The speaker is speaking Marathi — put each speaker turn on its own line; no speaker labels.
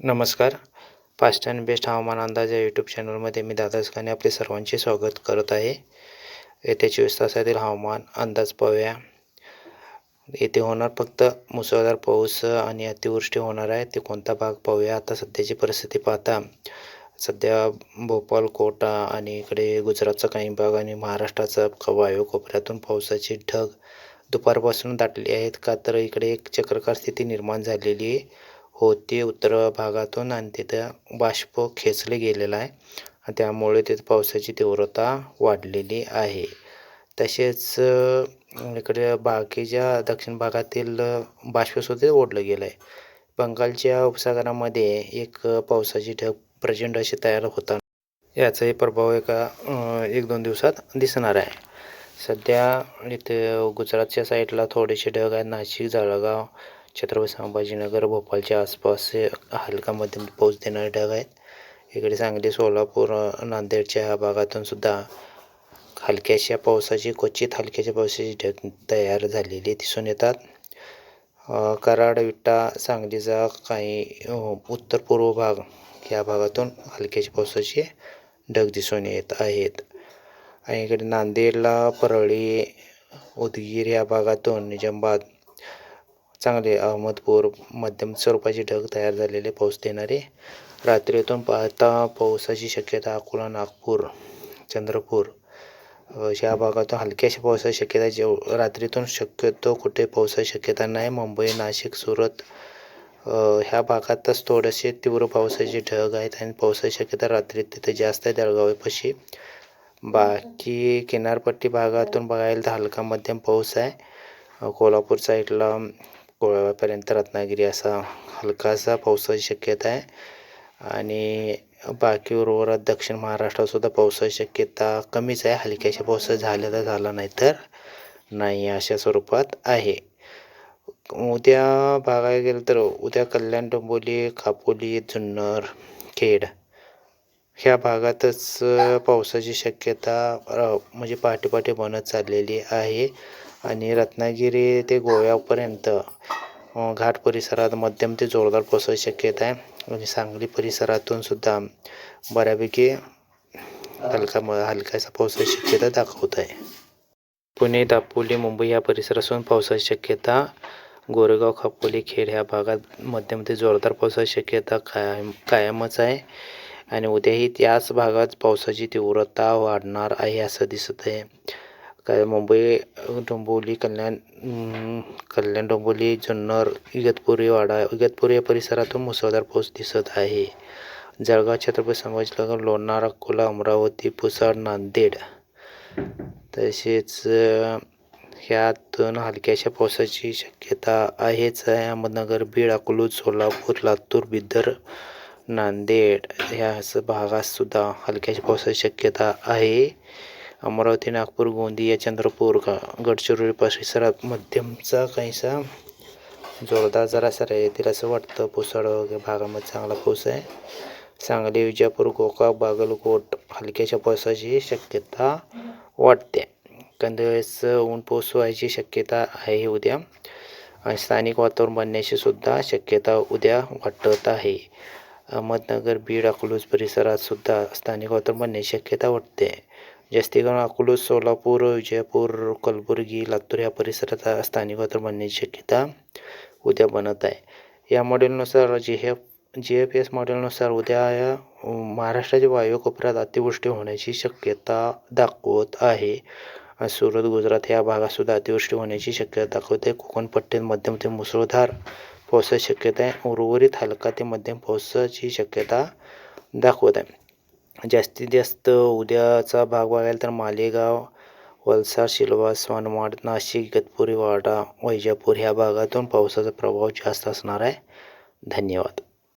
नमस्कार. फास्ट अँड बेस्ट हवामान अंदाज या यूट्यूब चॅनलमध्ये मी दादासकाने खाने आपले सर्वांचे स्वागत करत आहे. येत्या चोवीस तासातील हवामान अंदाज पाहूया. येथे होणार फक्त मुसळधार पाऊस आणि अतिवृष्टी होणार आहे. ते कोणता भाग पाहूया? आता सध्याची परिस्थिती पाहता सध्या भोपाल कोटा आणि इकडे गुजरातचा काही भाग आणि महाराष्ट्राचा वायू कोपऱ्यातून पावसाची ढग दुपारपासून दाटली आहेत. का तर इकडे एक चक्रकार स्थिती निर्माण झालेली आहे. होते उत्तर भागातून आणि तिथं बाष्प खेचले गेलेलं आहे. त्यामुळे तिथं पावसाची तीव्रता वाढलेली आहे. तसेच इकडे बाकीच्या दक्षिण भागातील बाष्पसुद्धा ओढलं गेलं आहे बंगालच्या उपसागरामध्ये एक पावसाची ढग प्रचंड अशी तयार होताना याचाही प्रभाव एका एक दोन दिवसात दिसणार आहे. सध्या इथे गुजरातच्या साईडला थोडेसे ढग आहेत. नाशिक जळगाव छत्रपती संभाजीनगर भोपाळच्या आसपास हलका मध्यम पाऊस देणारे ढग आहेत. इकडे सांगली सोलापूर नांदेडच्या ह्या भागातून सुद्धा हलक्याशा पावसाची क्वचित हलक्याच्या पावसाची ढग तयार झालेली दिसून येतात. कराड विट्टा सांगलीचा काही उत्तर पूर्व भाग या भागातून हलक्याच्या पावसाचे ढग दिसून येत आहेत. आणि इकडे नांदेडला परळी उदगीर या भागातून निजामाबाद चांगले अहमदपूर मध्यम स्वरूपाचे ढग तयार झालेले पाऊस देणारे. रात्रीतून पाहता पावसाची शक्यता अकोला नागपूर चंद्रपूर या भागातून हलक्याशा पावसाची शक्यता जेव रात्रीतून शक्यतो कुठे पावसाची शक्यता नाही. मुंबई नाशिक सुरत ह्या भागातच थोडेसे तीव्र पावसाचे ढग आहेत आणि पावसाची शक्यता रात्री तिथे जास्त आहे. दळगावेपाशी बाकी किनारपट्टी भागातून बघायला तर हलका मध्यम पाऊस आहे. कोल्हापूर साईडला कोळापर्यंत रत्नागिरी असा हलकासा पावसाची शक्यता आहे. आणि बाकी उर्वरात दक्षिण महाराष्ट्रातसुद्धा पावसाची शक्यता कमीच आहे. हलक्याशा पाऊस झाला तर झाला नाही तर नाही अशा स्वरूपात आहे. उद्या बघायला गेलं तर उद्या कल्याण डोंबोली कापोली जुन्नर खेड ह्या भागातच पावसाची शक्यता म्हणजे पाठीपाठी बनत चाललेली आहे. आणि रत्नागिरी ते गोव्यापर्यंत घाट परिसरात मध्यम ते जोरदार पावसाची शक्यता आहे. आणि सांगली परिसरातून सुद्धा बऱ्यापैकी हलका म हलकासा पावसाची शक्यता दाखवत आहे. पुणे दापोली मुंबई या परिसरातून पावसाची शक्यता गोरेगाव खापोली खेड ह्या भागात मध्यम ते जोरदार पावसाची शक्यता कायम कायमच आहे. आणि उद्याही त्याच भागात पावसाची तीव्रता वाढणार आहे असं दिसत आहे. काय मुंबई डोंबिवली कल्याण कल्याण डोंबिवली जुन्नर इगतपुरी वाडा इगतपुरी या परिसरातून मुसळधार पाऊस दिसत आहे. जळगाव छत्रपती संभाजीनगर लोणार अकोला अमरावती पुसद नांदेड. तसेच ह्यातून हलक्याशा पावसाची शक्यता आहेच. आहे अहमदनगर बीड अकलूज सोलापूर लातूर बिदर नांदेड ह्या भागातसुद्धा हलक्याशा पावसाची शक्यता आहे. अमरावती नागपूर गोंदिया चंद्रपूर का गडचिरोली परिसरात मध्यमचा काहीसा जोरदार जरासा येतील असं वाटतं पुसाळ वगैरे भागामध्ये चांगला पाऊस आहे. सांगली विजापूर गोका बागलकोट हलक्याच्या पावसाची शक्यता वाटते. कंदवेळेस ऊन पाऊस व्हायची शक्यता आहे उद्या. आणि स्थानिक वातावरण बनण्याची सुद्धा शक्यता उद्या वाटत आहे. अहमदनगर बीड अकलूज परिसरात सुद्धा स्थानिक वातावरण बनण्याची शक्यता वाटते. जास्ती करून अकोला सोलापूर विजयपूर कलबुर्गी लातूर या परिसरात स्थानिक वातावरण बनण्याची शक्यता उद्या बनत आहे. या मॉडेलनुसार जी हे जी एफ एस मॉडेलनुसार उद्या या महाराष्ट्राच्या वायू कोपऱ्यात अतिवृष्टी होण्याची शक्यता दाखवत आहे. सुरत गुजरात या भागातसुद्धा अतिवृष्टी होण्याची शक्यता दाखवते कोकण पट्टीत मध्यम ते मुसळधार पावसाची शक्यता आहे. उर्वरित हलका ते मध्यम पावसाची शक्यता दाखवत आहे. जास्तीत जास्त उद्याचा भाग बघायला तर मालेगाव वलसाड शिलवा मनमाड नाशिक इगतपुरी वाडा वैजापूर ह्या भागातून पावसाचा प्रभाव जास्त असणार आहे. धन्यवाद.